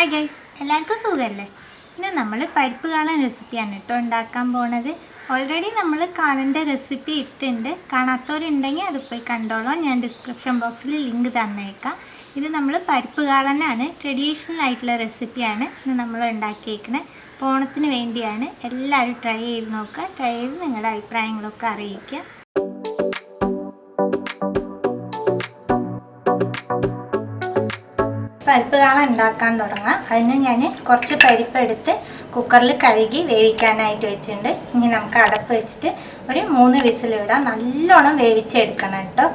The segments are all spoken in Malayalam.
ഹായ് ഗൈസ് എല്ലാവർക്കും സുഖമല്ലേ ഇന്ന് നമ്മൾ പരിപ്പ് കാളൻ റെസിപ്പിയാണ് കേട്ടോ ഉണ്ടാക്കാൻ പോണത്. ഓൾറെഡി നമ്മൾ കാളന്റെ റെസിപ്പി ഇട്ടുണ്ട് കാണാത്തവരുണ്ടെങ്കിൽ അത് പോയി കണ്ടോളാം. ഞാൻ ഡിസ്ക്രിപ്ഷൻ ബോക്സിൽ ലിങ്ക് തന്നേക്കാം. ഇത് നമ്മൾ പരിപ്പ് കാളനാണ് ട്രഡീഷണൽ ആയിട്ടുള്ള റെസിപ്പിയാണ് ഇന്ന് നമ്മൾ ഉണ്ടാക്കിയേക്കണേ. പോണത്തിന് വേണ്ടിയാണ് എല്ലാവരും ട്രൈ ചെയ്ത് നോക്കുക. ട്രൈ ചെയ്ത് നിങ്ങളുടെ അഭിപ്രായങ്ങളൊക്കെ അറിയിക്കുക. പരിപ്പ് കാള ഉണ്ടാക്കാൻ തുടങ്ങാം. അതിന് ഞാൻ കുറച്ച് പരിപ്പ് എടുത്ത് കുക്കറിൽ കഴുകി വേവിക്കാനായിട്ട് വെച്ചിട്ടുണ്ട്. ഇനി നമുക്ക് അടപ്പ് വെച്ചിട്ട് ഒരു മൂന്ന് വിസിലിടാം. നല്ലോണം വേവിച്ചെടുക്കണം കേട്ടോ.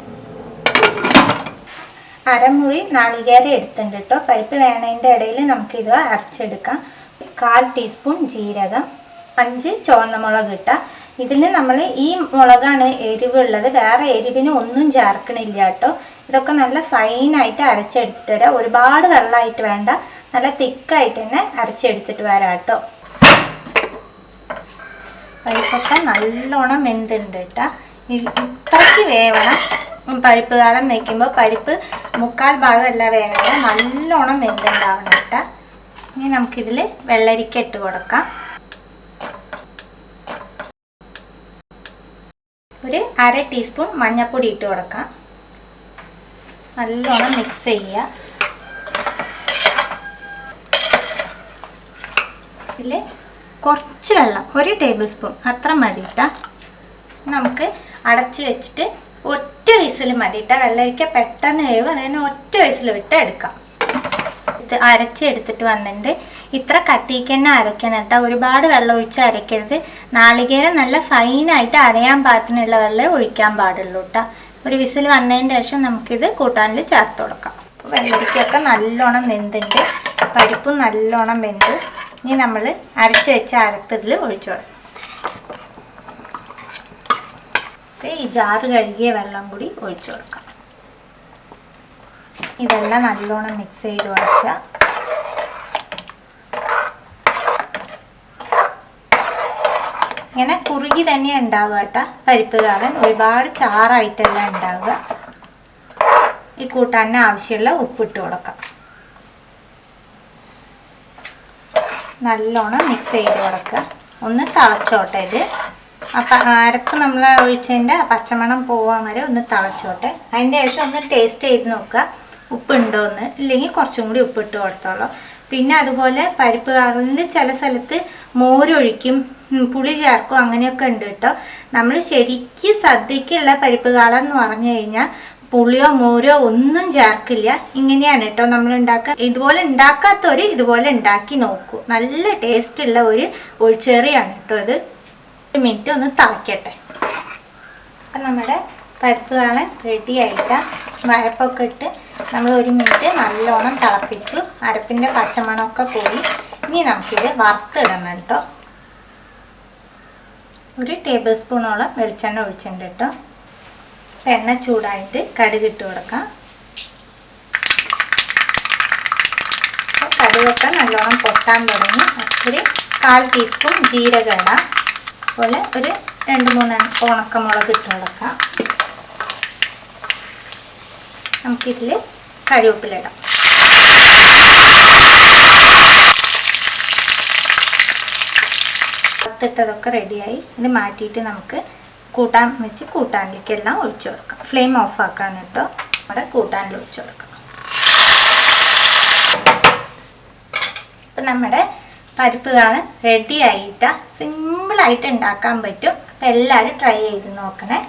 അരമുറി നാളികേരം എടുത്തിട്ടുണ്ട് കേട്ടോ. പരിപ്പ് വേണതിന്റെ ഇടയിൽ നമുക്കിത് അരച്ചെടുക്കാം. കാൽ ടീസ്പൂൺ ജീരകം അഞ്ച് ചുവന്ന മുളക് ഇട്ടാൽ ഇതിന് നമ്മൾ ഈ മുളകാണ് എരിവുള്ളത്. വേറെ എരിവിന് ഒന്നും ചേർക്കണില്ല കേട്ടോ. ഇതൊക്കെ നല്ല ഫൈനായിട്ട് അരച്ചെടുത്തിട്ട് വരാം. ഒരുപാട് വെള്ളമായിട്ട് വേണ്ട. നല്ല തിക്കായിട്ട് തന്നെ അരച്ചെടുത്തിട്ട് വരാം കേട്ടോ. പരിപ്പൊക്കെ നല്ലോണം വെന്തുണ്ട് കേട്ടോ. ഇത്രയ്ക്ക് വേവണം. പരിപ്പ് കാലം വെക്കുമ്പോൾ പരിപ്പ് മുക്കാൽ ഭാഗമല്ല വേവണം നല്ലോണം വെന്തുണ്ടാവണം കേട്ടോ. ഇനി നമുക്കിതിൽ വെള്ളരിക്ക ഇട്ട് കൊടുക്കാം. ഒരു അര ടീസ്പൂൺ മഞ്ഞൾപ്പൊടി ഇട്ട് കൊടുക്കാം. നല്ലോണം മിക്സ് ചെയ്യുക ഇതിൽ കുറച്ച് വെള്ളം ഒരു ടേബിൾ സ്പൂൺ അത്ര മതി ഇട്ടാ നമുക്ക് അടച്ച് വെച്ചിട്ട് ഒറ്റ വിസിൽ മതി ഇട്ടാ വെള്ളരിക്ക പെട്ടെന്ന് വേവ് അതിന് ഒറ്റ വിസിൽ വിട്ട് എടുക്കാം. ഇത് അരച്ചെടുത്തിട്ട് വന്നിട്ടുണ്ട്. ഇത്ര കട്ടിക്ക് തന്നെ അരയ്ക്കണം കേട്ടോ. ഒരുപാട് വെള്ളം ഒഴിച്ച് അരയ്ക്കരുത്. നാളികേരം നല്ല ഫൈനായിട്ട് അരയാൻ പാകത്തിനുള്ള വെള്ളം ഒഴിക്കാൻ പാടുള്ളൂ കേട്ടോ. ഒരു വിസിൽ വന്നതിന് ശേഷം നമുക്കിത് കൂട്ടാനിൽ ചേർത്ത് കൊടുക്കാം. അപ്പോൾ വെള്ളരിക്കൊക്കെ നല്ലോണം വെന്തുണ്ട് പരിപ്പും നല്ലോണം വെന്ത് ഇനി നമ്മൾ അരച്ച് വെച്ച അരപ്പ് ഇതിൽ ഒഴിച്ചു കൊടുക്കാം. ഈ ജാറ് കഴുകിയ വെള്ളം കൂടി ഒഴിച്ചു കൊടുക്കാം. ഈ വെള്ളം നല്ലോണം മിക്സ് ചെയ്ത് കൊടുക്കുക. ഇങ്ങനെ കുറുകി തന്നെ ഉണ്ടാവുക കേട്ടോ. പരിപ്പ് കാളൻ ഒരുപാട് ചാറായിട്ടല്ല ഉണ്ടാവുക. ഈ കൂട്ടാന് ആവശ്യമുള്ള ഉപ്പിട്ട് കൊടുക്കാം. നല്ലോണം മിക്സ് ചെയ്ത് കൊടുക്കുക. ഒന്ന് തിളച്ചോട്ടെ ഇത്. അപ്പം അരപ്പ് നമ്മൾ ഒഴിച്ചതിന്റെ പച്ചമണം പോവാൻ വരെ ഒന്ന് തിളച്ചോട്ടെ. അതിന്റെ ശേഷം ഒന്ന് ടേസ്റ്റ് ചെയ്ത് നോക്കുക. ഉപ്പുണ്ടോ എന്ന്. ഇല്ലെങ്കിൽ കുറച്ചും കൂടി ഉപ്പിട്ട് കൊടുത്തോളൂ. പിന്നെ അതുപോലെ പരിപ്പ് കാറിൽ ചില സ്ഥലത്ത് മോരൊഴിക്കും പുളി ചേർക്കും അങ്ങനെയൊക്കെ ഉണ്ട് കേട്ടോ. നമ്മൾ ശരിക്കും സദ്യക്കുള്ള പരിപ്പ് കാളെന്ന് പറഞ്ഞു കഴിഞ്ഞാൽ പുളിയോ മോരോ ഒന്നും ചേർക്കില്ല. ഇങ്ങനെയാണ് കേട്ടോ നമ്മൾ ഉണ്ടാക്കുക ഇതുപോലെ ഉണ്ടാക്കാത്തവർ ഇതുപോലെ ഉണ്ടാക്കി നോക്കൂ. നല്ല ടേസ്റ്റ് ഉള്ള ഒരു ഒഴിച്ചേറിയാണ് കേട്ടോ അത്. ഒരു മിനിറ്റ് ഒന്ന് തിളയ്ക്കട്ടെ അപ്പം നമ്മുടെ പരിപ്പ് കാളൻ റെഡി ആയിട്ടാ വരപ്പൊക്കെ ഇട്ട് നമ്മൾ ഒരു മിനിറ്റ് നല്ലോണം തിളപ്പിച്ചു. അരപ്പിന്റെ പച്ചമണമൊക്കെ പോയി ഇനി നമുക്കിത് വറുത്തിടണം കേട്ടോ. ഒരു ടേബിൾ സ്പൂണോളം വെളിച്ചെണ്ണ ഒഴിച്ചിട്ടുണ്ട് കേട്ടോ. എണ്ണ ചൂടായിട്ട് കടുക് ഇട്ട് കൊടുക്കാം. കടുകൊക്കെ നല്ലോണം പൊട്ടാൻ തുടങ്ങി. ഒരു കാൽ ടീസ്പൂൺ ജീരകം ഇടാം. അതുപോലെ ഒരു രണ്ട് മൂന്ന് ഉണക്കമുളക് ഇട്ട് കൊടുക്കാം. നമുക്കിതിൽ കറിവേപ്പിലിടാം വറുത്തിട്ടതൊക്കെ റെഡിയായി. ഇത് മാറ്റിയിട്ട് നമുക്ക് കൂട്ടാൻ വെച്ച് കൂട്ടാനിലേക്ക് എല്ലാം ഒഴിച്ചു കൊടുക്കാം. ഫ്ലെയിം ഓഫ് ആക്കാൻ കേട്ടോ. നമ്മുടെ കൂട്ടാനിൽ ഒഴിച്ചു കൊടുക്കാം. അപ്പം നമ്മുടെ പരിപ്പ് കാണാൻ റെഡി ആയിട്ടാ സിമ്പിളായിട്ട് ഉണ്ടാക്കാൻ പറ്റും. അപ്പം എല്ലാവരും ട്രൈ ചെയ്ത് നോക്കണേ.